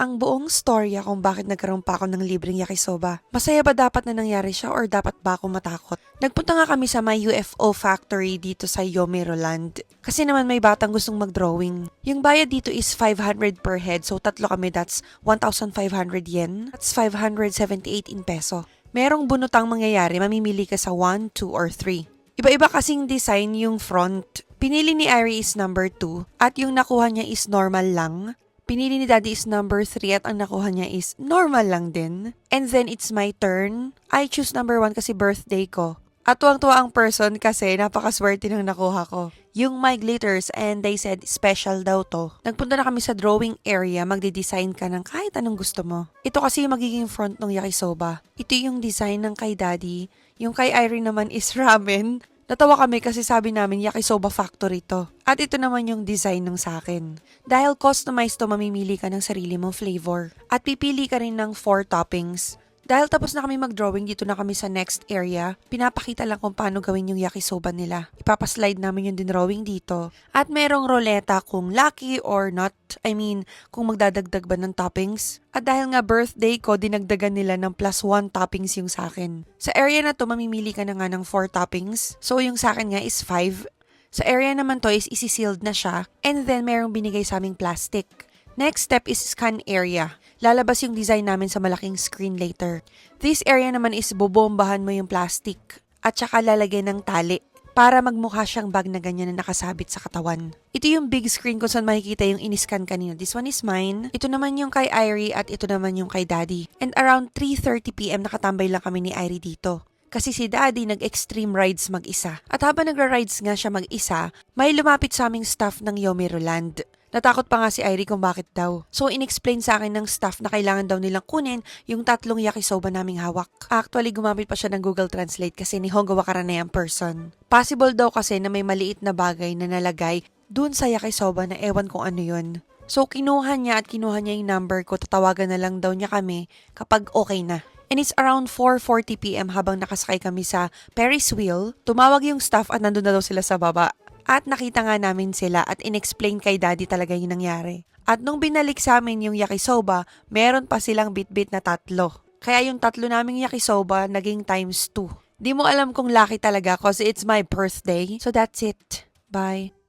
ang buong storya kung bakit nagkaroon pa ako ng libreng yakisoba. Masaya ba dapat na nangyari siya or dapat ba ako matakot? Nagpunta nga kami sa may UFO factory dito sa Yomiroland. Kasi naman may batang gustong mag-drawing. Yung bayad dito is 500 per head, so tatlo kami, that's 1,500 yen. That's 578 in peso. Merong bunotang mangyayari, mamimili ka sa 1, 2, or 3. Iba-iba kasing design yung front. Pinili ni Ari is number 2 at yung nakuha niya is normal lang. Pinili ni Daddy is number 3 at ang nakuha niya is normal lang din. And then it's my turn. I choose number 1 kasi birthday ko. At tuwang-tuwa ang person kasi napakaswerte ng nakuha ko. Yung my glitters and they said special daw to. Nagpunta na kami sa drawing area, magde-design ka ng kahit anong gusto mo. Ito kasi yung magiging front ng yakisoba. Ito yung design ng kay daddy. Yung kay Irene naman is ramen. Natawa kami kasi sabi namin yakisoba factory to. At ito naman yung design ng sa akin. Dahil customized to, mamimili ka ng sarili mong flavor. At pipili ka rin ng 4 toppings. Dahil tapos na kami mag-drawing, dito na kami sa next area. Pinapakita lang kung paano gawin yung yakisoba nila. Ipapaslide namin yung dinrawing dito. At merong roleta kung lucky or not. I mean, kung magdadagdag ba ng toppings. At dahil nga birthday ko, dinagdagan nila ng plus 1 toppings yung sa akin. Sa area na to, mamimili ka na nga ng 4 toppings. So yung sa akin nga is 5. Sa area naman to is isi-sealed na siya. And then merong binigay sa aming plastic. Next step is scan area. Lalabas yung design namin sa malaking screen later. This area naman is bobombahan mo yung plastic at saka lalagyan ng tali para magmukha siyang bag na ganyan na nakasabit sa katawan. Ito yung big screen kung saan makikita yung iniscan kanina. This one is mine. Ito naman yung kay Irie at ito naman yung kay Daddy. And around 3.30pm nakatambay lang kami ni Irie dito. Kasi si Daddy nag-extreme rides mag-isa. At habang nagra-rides nga siya mag-isa, may lumapit sa aming staff ng Yomiroland. Natakot pa nga si Irie kung bakit daw. So, inexplain sa akin ng staff na kailangan daw nilang kunin yung tatlong yakisoba naming hawak. Actually, gumamit pa siya ng Google Translate kasi ni Hongo Wakara na person. Possible daw kasi na may maliit na bagay na nalagay dun sa yakisoba na ewan kung ano yun. So, kinuha niya at kinuha niya yung number ko. Tatawagan na lang daw niya kami kapag okay na. And it's around 4.40pm habang nakasakay kami sa Ferris wheel. Tumawag yung staff at nandun na daw sila sa baba. At nakita nga namin sila at inexplain kay daddy talaga yung nangyari. At nung binalik sa amin yung yakisoba, meron pa silang bit-bit na tatlo. Kaya yung tatlo naming yakisoba naging times two. Di mo alam kung lucky talaga kasi it's my birthday. So that's it. Bye.